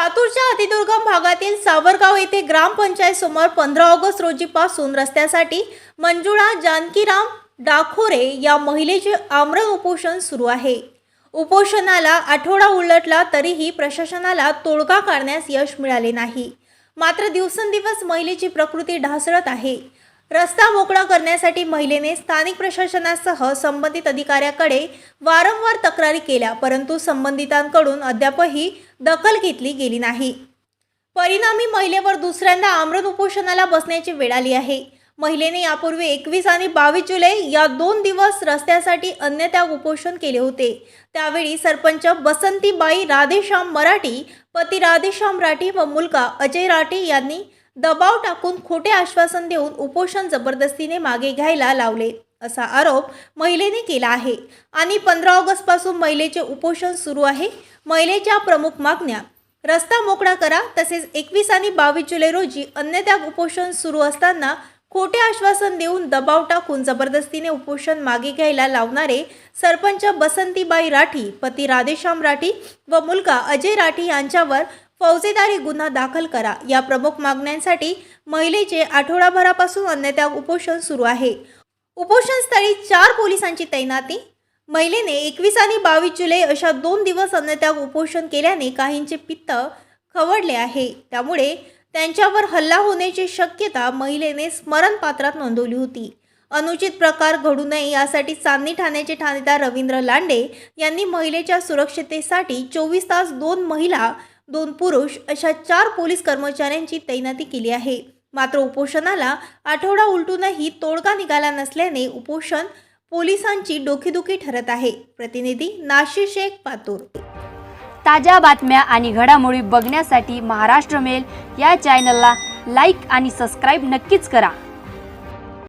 लातूरच्या अतिदुर्गम भागातील सावरगाव येथे ग्रामपंचायत समोर पंधरा ऑगस्ट रोजीपासून रस्त्यासाठी मंजुळा जानकीराम डाखोरे या महिलेचे आमरण उपोषण सुरू आहे. उपोषणाला आठवडा उलटला तरीही प्रशासनाला तोडगा काढण्यास यश मिळाले नाही. मात्र दिवसेंदिवस महिलेची प्रकृती ढासळत आहे. रस्ता मोकळा करण्यासाठी महिलेने स्थानिक प्रशासनासह संबंधित अधिकाऱ्याकडे वारंवार तक्रारी केल्या परंतु संबंधितांकडून अद्यापही दखल घेतली गेली नाही. परिणामी महिलेवर दुसऱ्यांदा आमरण उपोषणाला बसण्याची वेळ आली आहे. महिलेने यापूर्वी एकवीस आणि बावीस जुलै या दोन दिवस रस्त्यासाठी अन्नत्याग उपोषण केले होते. त्यावेळी सरपंच बसंतीबाई राधेश्याम मराठी पती राधेश्याम राठी व मुलगा अजय राठी यांनी दबाव टाकून खोटे आश्वासन देऊन उपोषण जबरदस्तीने मागे घ्यायला लावले. असा आरोप महिलेने केला आहे. आणि पंधरा ऑगस्टपासून महिलेचे उपोषण सुरू आहे. महिलेच्या प्रमुख मागण्या रस्ता मोकळा करा तसेच एकवीस आणि बावीस जुलै रोजी अन्नत्याग उपोषण सुरू असताना खोटे आश्वासन देऊन दबाव टाकून जबरदस्तीने उपोषण मागे घ्यायला लावणारे सरपंच बसंतीबाई राठी पती राधेश्याम राठी व मुलगा अजय राठी यांच्यावर फौजेदारी गुन्हा दाखल करा. या प्रमुख मागण्यांसाठी महिलेचे आठवडाभरापासून अन्नत्याग उपोषण सुरू आहे. उपोषणस्थळी चार पोलिसांची तैनाती. महिलेने एकवीस आणि बावीस जुलै अशा दोन दिवस अन्नत्याग उपोषण केल्याने काहींचे पित्त खवडले आहे. त्यामुळे त्यांच्यावर हल्ला होण्याची शक्यता महिलेने स्मरणपात्रात नोंदवली होती. अनुचित प्रकार घडू नये यासाठी चांदणी ठाण्याचे ठाणेदार रवींद्र लांडे यांनी महिलेच्या सुरक्षितेसाठी चोवीस तास दोन महिला दोन पुरुष अशा चार पोलीस कर्मचाऱ्यांची तैनाती केली आहे. मात्र उपोषणाला आठवडा उलटूनही तोडगा निघाला नसल्याने उपोषण पोलिसांची डोकेदुखी ठरत आहे. प्रतिनिधी नाशिर शेख पातूर. ताज्या बातम्या आणि घडामोडी बघण्यासाठी महाराष्ट्र मेल या चॅनलला लाईक आणि सबस्क्राईब नक्कीच करा.